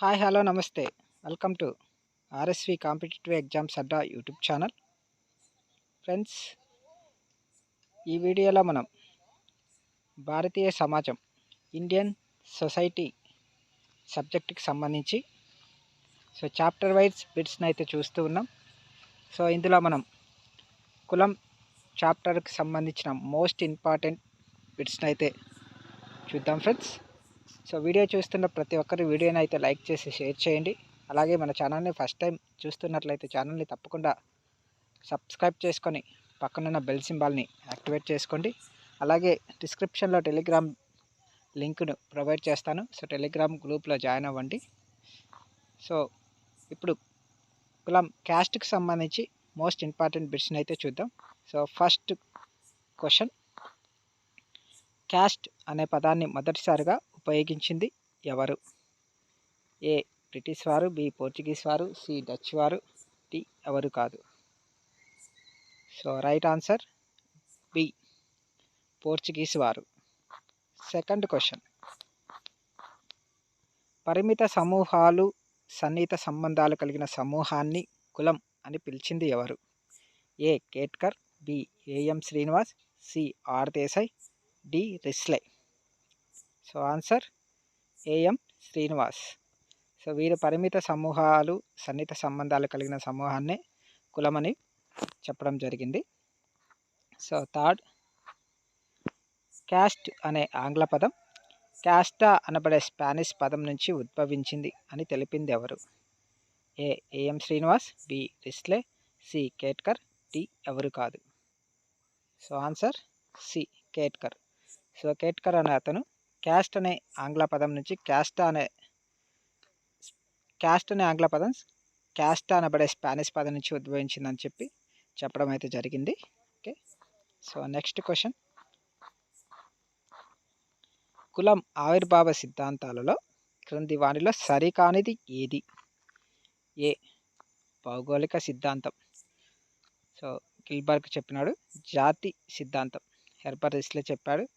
Hi hello namaste. Welcome to RSV competitive exams Adda YouTube channel. Friends ఈ వీడియోలో మనం భారతీయ సమాజం ఇండియన్ సొసైటీ సబ్జెక్టుకి సంబంధించి సో చాప్టర్ వైజ్ బిట్స్ని అయితే చూస్తూ ఉన్నాం. సో ఇందులో మనం కులం చాప్టర్కి సంబంధించిన మోస్ట్ ఇంపార్టెంట్ బిట్స్ని అయితే చూద్దాం ఫ్రెండ్స్. సో వీడియో చూస్తున్న ప్రతి ఒక్కరు వీడియోని అయితే లైక్ చేసి షేర్ చేయండి. అలాగే మన ఛానల్ని ఫస్ట్ టైం చూస్తున్నట్లయితే ఛానల్ని తప్పకుండా సబ్స్క్రైబ్ చేసుకొని పక్కనున్న బెల్ సింబాల్ని యాక్టివేట్ చేసుకోండి. అలాగే డిస్క్రిప్షన్లో టెలిగ్రామ్ లింక్ను ప్రొవైడ్ చేస్తాను. సో టెలిగ్రామ్ గ్రూప్లో జాయిన్ అవ్వండి. సో ఇప్పుడు కులం క్యాస్ట్కి సంబంధించి మోస్ట్ ఇంపార్టెంట్ బిట్స్ని అయితే చూద్దాం. సో ఫస్ట్ క్వశ్చన్ క్యాస్ట్ అనే పదాన్ని మొదటిసారిగా ఉపయోగించింది ఎవరు? ఏ. బ్రిటిష్ వారు బి. పోర్చుగీస్ వారు సి. డచ్ వారు డి. ఎవరు కాదు. So right answer B. Portuguese వారు. Second question. పరిమిత సమూహాలు సన్నిహిత సంబంధాలు కలిగిన సమూహాన్ని కులం అని పిలిచింది ఎవరు? A. Ketkar B. AM Srinivas C. R Desai D. Risley. So answer AM Srinivas. So వీరు పరిమిత సమూహాలు సన్నిహిత సంబంధాలు కలిగిన సమూహాన్ని కులమని చెప్పడం జరిగింది. సో థర్డ్ క్యాస్ట్ అనే ఆంగ్ల పదం క్యాస్టా అనబడే స్పానిష్ పదం నుంచి ఉద్భవించింది అని తెలిపింది ఎవరు? A AM Srinivas B Risley C Ketkar D ఎవరు కాదు. So answer C Ketkar. So Ketkar అనే అతను క్యాస్ట్ అనే ఆంగ్ల పదం నుంచి క్యాస్టా అనే క్యాస్ట్ అనే ఆంగ్ల పదం క్యాస్టా అనబడే స్పానిష్ పదం నుంచి ఉద్భవించిందని చెప్పి చెప్పడం అయితే జరిగింది. ఓకే. So next question. కులం ఆవిర్భావ సిద్ధాంతాలలో క్రింది వాణిలో సరికానిది ఏది? ఏ. భౌగోళిక సిద్ధాంతం. సో గిల్బర్గ్ చెప్పినాడు. జాతి సిద్ధాంతం. హెర్బర్ రిస్లే చెప్పాడు.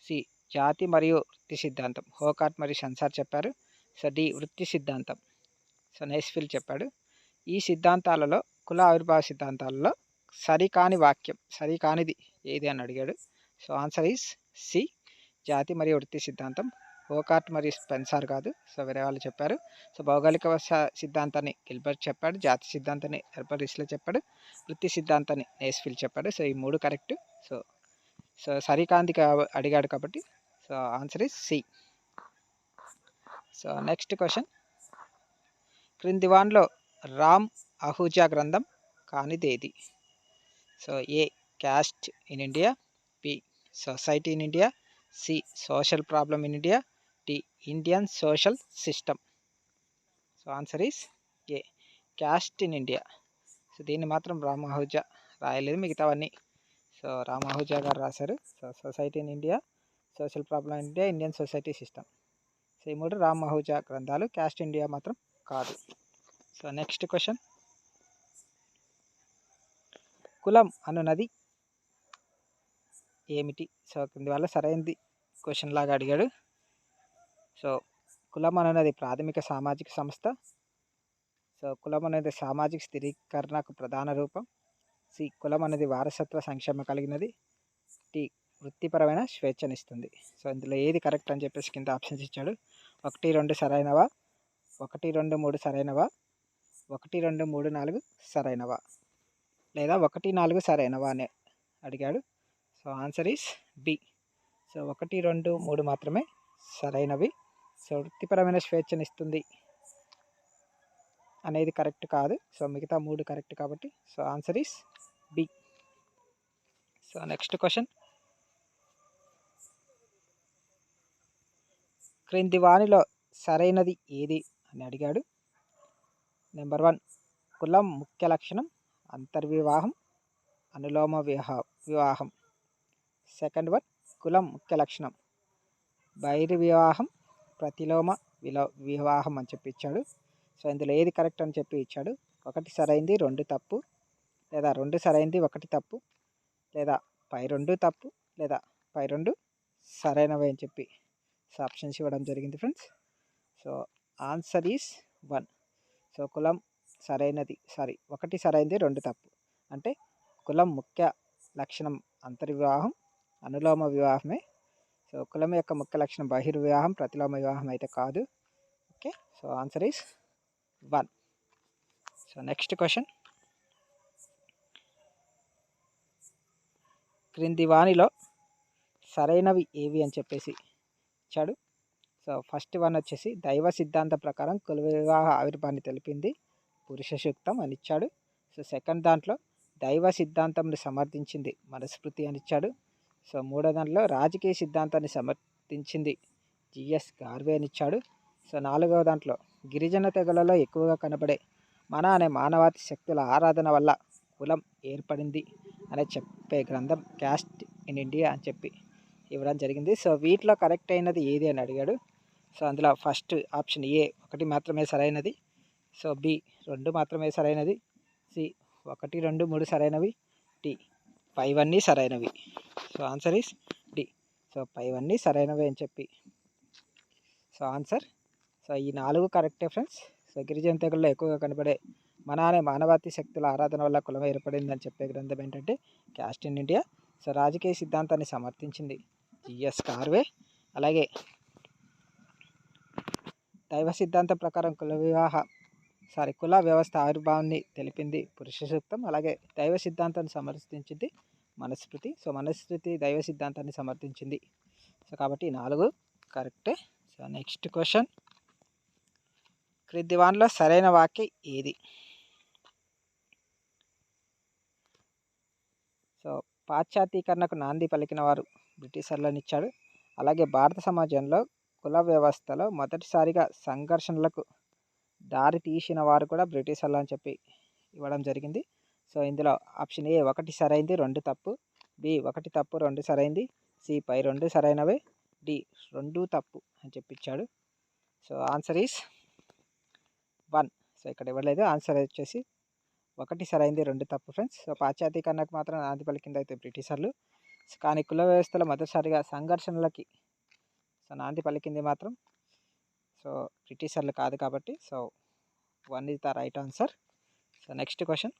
సి. జాతి మరియు వృత్తి సిద్ధాంతం. హోకాట్ మరియు సెన్సార్ చెప్పారు. సో. డి. వృత్తి సిద్ధాంతం. సో. నైస్ఫిల్ చెప్పాడు. ఈ సిద్ధాంతాలలో కుల ఆవిర్భావ సిద్ధాంతాలలో సరికాని వాక్యం సరికానిది ఏది అని అడిగాడు. So answer is C. జాతి మరియు వృత్తి సిద్ధాంతం. హోకార్ట్ మరియు స్పెన్సార్ కాదు. సో వేరే వాళ్ళు చెప్పారు. సో భౌగోళిక సిద్ధాంతాన్ని గిల్బర్ట్ చెప్పాడు. జాతి సిద్ధాంతాన్ని హెర్బర్ రిస్లే చెప్పాడు. వృత్తి సిద్ధాంతాన్ని నేస్ఫిల్ చెప్పాడు. సో ఈ మూడు కరెక్ట్. సో సో సరికాంతి అడిగాడు కాబట్టి so answer is C so next question క్రింది వాన్లో రామ్ అహూజా గ్రంథం కానిదేది so A caste in India B society in India C social problem in India D Indian social system so answer is A caste in India so దీన్ని మాత్రం రామ్ అహూజా రాయలేదు మిగతావన్నీ. So Ram Ahuja garu రాశారు. So society in India social problem in India Indian society system so ఈ మూడు రామ్ మహూజా గ్రంథాలు caste India మాత్రం కాదు. సో నెక్స్ట్ క్వశ్చన్ కులం అనున్నది ఏమిటి? సో కింది వల్ల సరైనది క్వశ్చన్ లాగా అడిగాడు. సో కులం అనున్నది ప్రాథమిక సామాజిక సంస్థ. సో కులం అనేది సామాజిక స్థిరీకరణకు ప్రధాన రూపం. సి కులం అనేది వారసత్వ సంక్షేమ కలిగినది. వృత్తిపరమైన స్వేచ్ఛనిస్తుంది. సో ఇందులో ఏది కరెక్ట్ అని చెప్పేసి కింద ఆప్షన్స్ ఇచ్చాడు. ఒకటి రెండు సరైనవా? ఒకటి రెండు మూడు సరైనవా? ఒకటి రెండు మూడు నాలుగు సరైనవా? లేదా ఒకటి నాలుగు సరైనవా అని అడిగాడు. So answer is B so ఒకటి రెండు మూడు మాత్రమే సరైనవి. సో వృత్తిపరమైన స్వేచ్ఛనిస్తుంది అనేది కరెక్ట్ కాదు. సో మిగతా మూడు కరెక్ట్ కాబట్టి. So answer is B. So next question. క్రింది వాణిలో సరైనది ఏది అని అడిగాడు. నెంబర్ వన్ కులం ముఖ్య లక్షణం అంతర్వివాహం అనులోమ వివాహ వివాహం. సెకండ్ వన్ కులం ముఖ్య లక్షణం బహిర్వివాహం ప్రతిలోమ విలో వివాహం అని చెప్పి ఇచ్చాడు. సో ఇందులో ఏది కరెక్ట్ అని చెప్పి ఇచ్చాడు. ఒకటి సరైంది రెండు తప్పు లేదా రెండు సరైంది ఒకటి తప్పు లేదా పై రెండు తప్పు లేదా పై రెండు సరైనవి అని చెప్పి సో ఆప్షన్స్ ఇవ్వడం జరిగింది friends so answer is one so కులం సరైనది సారీ ఒకటి సరైనది రెండు తప్పు. అంటే కులం ముఖ్య లక్షణం అంతర్వివాహం అనులోమ వివాహమే. సో కులం యొక్క ముఖ్య లక్షణం బహిర్వివాహం ప్రతిలోమ వివాహం అయితే కాదు. Okay so answer is one so next question క్రింది వాణిలో సరైనవి ఏవి అని చెప్పేసి ఇచ్చాడు. సో ఫస్ట్ వన్ వచ్చేసి దైవ సిద్ధాంతం ప్రకారం కుల వివాహ ఆవిర్భాన్ని తెలిపింది. పురుష సూక్తం అని ఇచ్చాడు. సో సెకండ్ దాంట్లో దైవ సిద్ధాంతంని సమర్థించింది మనస్మృతి అని ఇచ్చాడు. సో మూడో దాంట్లో రాజకీయ సిద్ధాంతాన్ని సమర్థించింది జిఎస్ గార్వే అని ఇచ్చాడు. సో నాలుగవ దాంట్లో గిరిజన తెగలలో ఎక్కువగా కనబడే మన అనే మానవాతి శక్తుల ఆరాధన వల్ల కులం ఏర్పడింది అనే చెప్పే గ్రంథం క్యాస్ట్ ఇన్ ఇండియా అని చెప్పి ఇవ్వడం జరిగింది. సో వీటిలో కరెక్ట్ అయినది ఏది అని అడిగాడు. సో అందులో ఫస్ట్ ఆప్షన్ ఏ ఒకటి మాత్రమే సరైనది. సో బి రెండు మాత్రమే సరైనది. సి ఒకటి రెండు మూడు సరైనవి. డి ఫైవ్ అన్నీ సరైనవి. So answer is D. So five అన్నీ సరైనవి అని చెప్పి. So answer. సో ఈ నాలుగు కరెక్టే ఫ్రెండ్స్. సో గిరిజన తెగుల్లో ఎక్కువగా కనబడే మన అనే మానవాతి శక్తుల ఆరాధన వల్ల కులం ఏర్పడిందని చెప్పే గ్రంథం ఏంటంటే క్యాస్ట్ ఇన్ ఇండియా. సో రాజకీయ సిద్ధాంతాన్ని సమర్థించింది. జిఎస్ కార్వే. అలాగే దైవ సిద్ధాంతం ప్రకారం కుల వివాహ సారీ కుల వ్యవస్థ ఆవిర్భావాన్ని తెలిపింది పురుష సూక్తం. అలాగే దైవ సిద్ధాంతాన్ని సమర్థించింది మనస్మృతి. సో మనస్మృతి దైవ సిద్ధాంతాన్ని సమర్థించింది. సో కాబట్టి నాలుగు కరెక్టే. So next question. క్రింది వాన్లో సరైన వాక్యం ఏది? సో పాశ్చాత్యీకరణకు నాంది పలికిన వారు బ్రిటిషర్లను ఇచ్చాడు అలాగే భారత సమాజంలో కుల వ్యవస్థలో మొదటిసారిగా సంఘర్షణలకు దారి తీసిన వారు కూడా బ్రిటిషర్లు అని చెప్పి ఇవ్వడం జరిగింది. సో ఇందులో ఆప్షన్ ఏ ఒకటి సరైంది రెండు తప్పు బి ఒకటి తప్పు రెండు సరైంది సి పై రెండు సరైనవే డి రెండు తప్పు అని చెప్పించాడు so answer is one. So ఇక్కడ ఇవ్వలేదు. ఆన్సర్ వచ్చేసి ఒకటి సరైంది రెండు తప్పు ఫ్రెండ్స్. సో పాశ్చాత్యీకరణకు మాత్రం నాంది కింద అయితే బ్రిటిషర్లు కానీ కుల వ్యవస్థలో మొదటిసారిగా సంఘర్షణలకి సో నాంది పలికింది మాత్రం. సో బ్రిటిషర్లు కాదు కాబట్టి. So one is the right answer. So next question.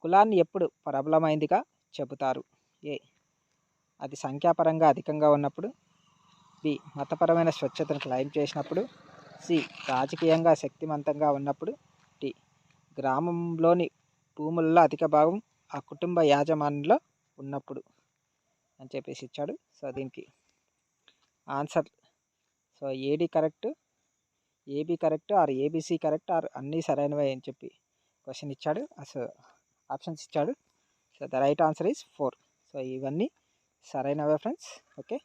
కులాన్ని ఎప్పుడు ప్రబలమైందిగా చెబుతారు? ఏ. అది సంఖ్యాపరంగా అధికంగా ఉన్నప్పుడు. బి. మతపరమైన స్వచ్ఛతను క్లైమ్ చేసినప్పుడు. సి. రాజకీయంగా శక్తివంతంగా ఉన్నప్పుడు. డి. గ్రామంలోని భూముల్లో అధిక భాగం ఆ కుటుంబ యాజమాన్యంలో ఉన్నప్పుడు అని చెప్పేసి ఇచ్చాడు. సో దీనికి answer. So AD correct AB correct or ABC correct or అన్నీ సరైనవే అని చెప్పి క్వశ్చన్ ఇచ్చాడు. సో ఆప్షన్స్ ఇచ్చాడు. So the right answer is four. So ఇవన్నీ సరైనవే ఫ్రెండ్స్. ఓకే?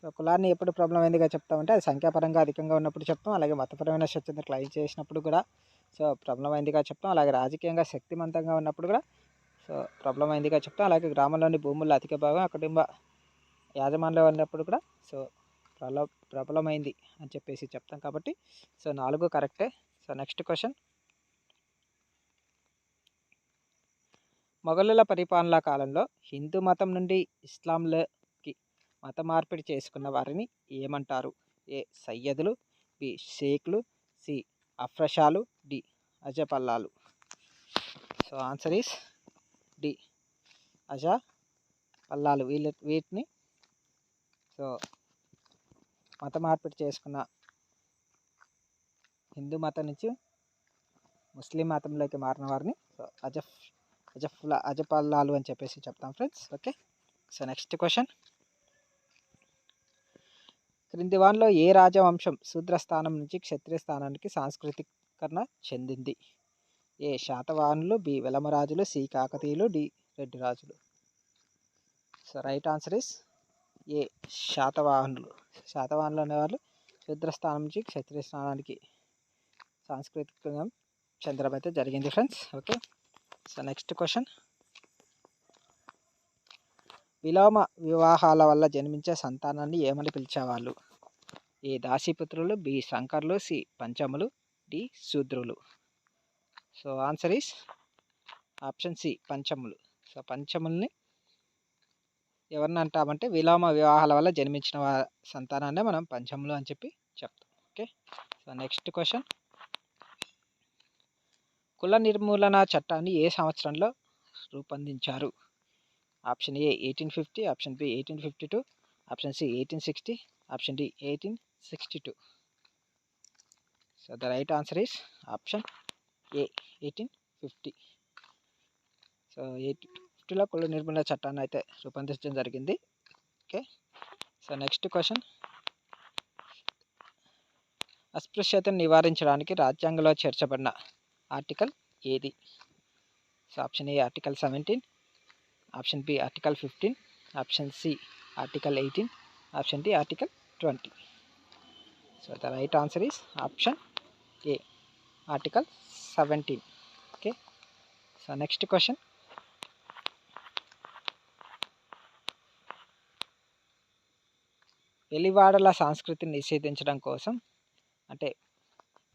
సో కులాన్ని ఎప్పుడు ప్రాబ్లం అయిందిగా చెప్తామంటే అది సంఖ్యాపరంగా అధికంగా ఉన్నప్పుడు చెప్తాం. అలాగే మతపరమైన స్వచ్ఛత క్లైమ్ చేసినప్పుడు కూడా సో ప్రాబ్లం అయిందిగా చెప్తాం. అలాగే రాజకీయంగా శక్తివంతంగా ఉన్నప్పుడు కూడా సో ప్రాబ్లం అయిందిగా చెప్తాం. అలాగే గ్రామంలోని భూముల్లో అధిక భాగం కుటుంబ యాజమాన్యంలో ఉన్నప్పుడు కూడా సో ప్రబల ప్రబలమైంది అని చెప్పేసి చెప్తాం కాబట్టి సో నాలుగు కరెక్టే. So next question. మొఘలుల పరిపాలనా కాలంలో హిందూ మతం నుండి ఇస్లాంలోకి మత మార్పిడి చేసుకున్న వారిని ఏమంటారు? ఏ సయ్యదులు బి షేక్లు సి అఫ్రషాలు డి అజపల్లాలు సో ఆన్సర్ ఈస్ డి అజ పల్లాలు. వీళ్ళ వీటిని సో మత మార్పిడి చేసుకున్న హిందూ మతం నుంచి ముస్లిం మతంలోకి మారిన వారిని సో అజఫ్ అజఫ్లా అజపల్లాలు అని చెప్పేసి చెప్తాం friends okay so next question క్రింది వాన్లో ఏ రాజవంశం శూద్ర స్థానం నుంచి క్షత్రియ స్థానానికి ఆవిష్కరణ చెందింది. ఏ శాతవాహనులు బి విలమరాజులు సి కాకతీయులు డి రెడ్డి రాజులు so right answer is A శాతవాహనులు. శాతవాహనులు అనేవాళ్ళు శూద్ర స్థానం నుంచి క్షత్రియ స్థానానికి సాంస్కృతిక చెందడం అయితే జరిగింది friends okay so next question విలోమ వివాహాల వల్ల జన్మించే సంతానాన్ని ఏమని పిలిచేవాళ్ళు? ఏ దాసీపుత్రులు బి శంకర్లు సి పంచములు డి శూద్రులు. So answer is option C పంచములు. So పంచముల్ని ఎవరిని అంటామంటే విలోమ వివాహాల వల్ల జన్మించిన వా- సంతానాన్నే మనం పంచములు అని చెప్పి చెప్తాం. ఓకే? So next question. కుల నిర్మూలన చట్టాన్ని ఏ సంవత్సరంలో రూపొందించారు? Option A eighteen fifty option B eighteen fifty two option C eighteen sixty option D eighteen sixty two. So the right answer is option A eighteen fifty so eighteen ఫిఫ్టీలో కుల నిర్మూలన చట్టాన్ని అయితే రూపొందించడం జరిగింది. ఓకే సో నెక్స్ట్ క్వశ్చన్ అస్పృశ్యతను నివారించడానికి రాజ్యాంగంలో చేర్చబడిన ఆర్టికల్ ఏది? So option A article seventeen option B article fifteen option C article eighteen option D article twenty so the right answer is option A article seventeen okay so next question వెలివాడల సంస్కృతిని నిషేధించడం కోసం అంటే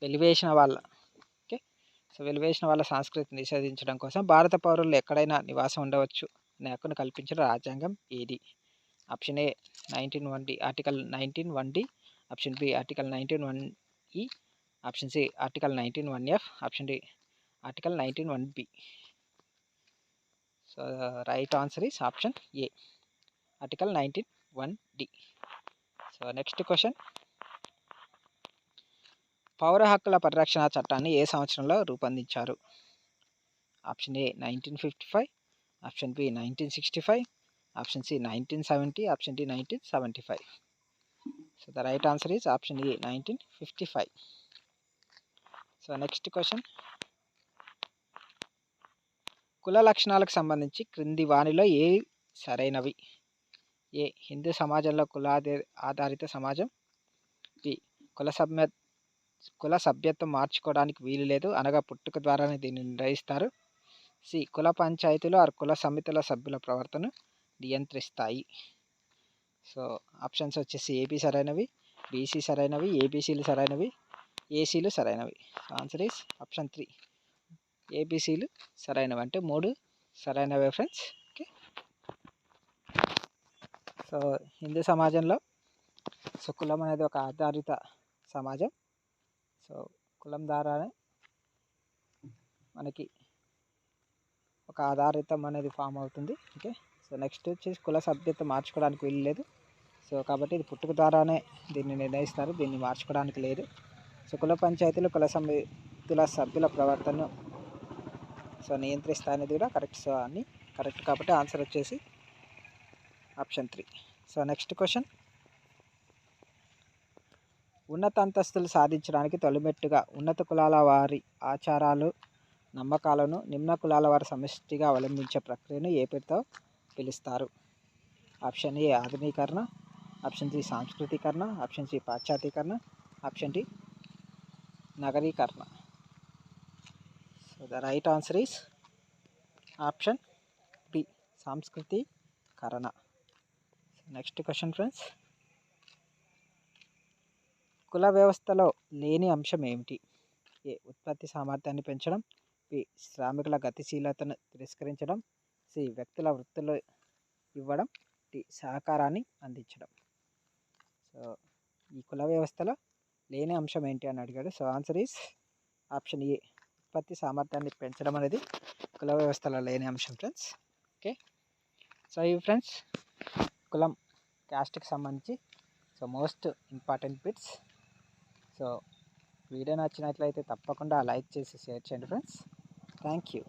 వెలివేసిన వాళ్ళ okay. So వెలివేసిన వాళ్ళ సంస్కృతిని నిషేధించడం కోసం భారత పౌరులు ఎక్కడైనా నివాసం ఉండవచ్చు అనే హక్కును కల్పించిన రాజ్యాంగం ఏది? Option A nineteen one D article nineteen one D option B article nineteen one E option C article nineteen one F option D article nineteen one B. So right answer is option A article nineteen one D. So next question. పౌర హక్కుల పరిరక్షణ చట్టాన్ని ఏ సంవత్సరంలో రూపొందించారు? Option A nineteen fifty five option B nineteen sixty five option C nineteen seventy option D nineteen seventy five. So the right answer is option A nineteen fifty five. So next question కుల లక్షణాలకు సంబంధించి క్రింది వానిలో ఏ సరైనవి? ఏ హిందూ సమాజంలో కులాధి ఆధారిత సమాజం? B కుల సభ్య కుల సభ్యత్వం మార్చుకోవడానికి వీలు లేదు అనగా పుట్టుక ద్వారానే దీన్ని నిర్వహిస్తారు సి కుల పంచాయతీలు ఆరు కుల సమితుల సభ్యుల ప్రవర్తన నియంత్రిస్తాయి. సో ఆప్షన్స్ వచ్చేసి ఏబీ సరైనవి బీసీ సరైనవి ఏబీసీలు సరైనవి ఏసీలు సరైనవి. ఆన్సర్ ఈస్ ఆప్షన్ త్రీ ఏబీసీలు సరైనవి అంటే మూడు సరైనవే ఫ్రెండ్స్ ఓకే సో హిందూ సమాజంలో సో కులం అనేది ఒక ఆధారిత సమాజం. సో కులం ద్వారానే మనకి ఒక ఆధారితం అనేది ఫామ్ అవుతుంది. ఓకే సో నెక్స్ట్ వచ్చేసి కుల సభ్యత మార్చుకోవడానికి వీలు లేదు. సో కాబట్టి ఇది పుట్టుక ద్వారానే దీన్ని నిర్ణయిస్తారు. దీన్ని మార్చుకోవడానికి లేదు. సో కుల పంచాయతీలు కుల సమితుల సభ్యుల ప్రవర్తన సో నియంత్రిస్తాయనేది కూడా కరెక్ట్. సో అని కరెక్ట్ కాబట్టి ఆన్సర్ వచ్చేసి option three. So next question. ఉన్నత అంతస్తులు సాధించడానికి తొలిమెట్టుగా ఉన్నత కులాల వారి ఆచారాలు నమ్మకాలను నిమ్న కులాల వారి సమిష్టిగా అవలంబించే ప్రక్రియను ఏ పేరుతో పిలుస్తారు? ఆప్షన్ ఏ ఆధునీకరణ ఆప్షన్ సి సాంస్కృతీకరణ ఆప్షన్ సి పాశ్చాత్యకరణ option D నగరీకరణ. So the right answer is option B సాంస్కృతీకరణ. Next question friends కుల వ్యవస్థలో లేని అంశం ఏమిటి? ఏ ఉత్పత్తి సామర్థ్యాన్ని పెంచడం. బి శ్రామికుల గతిశీలతను తిరస్కరించడం. సి వ్యక్తుల వృత్తులు ఇవ్వడం. డి సహకారాన్ని అందించడం. సో ఈ కుల వ్యవస్థలో లేని అంశం ఏంటి అని అడిగాడు. So answer is option A. ఉత్పత్తి సామర్థ్యాన్ని పెంచడం అనేది కుల వ్యవస్థలో లేని అంశం ఫ్రెండ్స్. ఓకే? సో ఇవి ఫ్రెండ్స్ కులం క్యాస్ట్కి సంబంధించి so most important bits. So video నచ్చినట్లయితే తప్పకుండా లైక్ చేసి షేర్ చేయండి ఫ్రెండ్స్. Thank you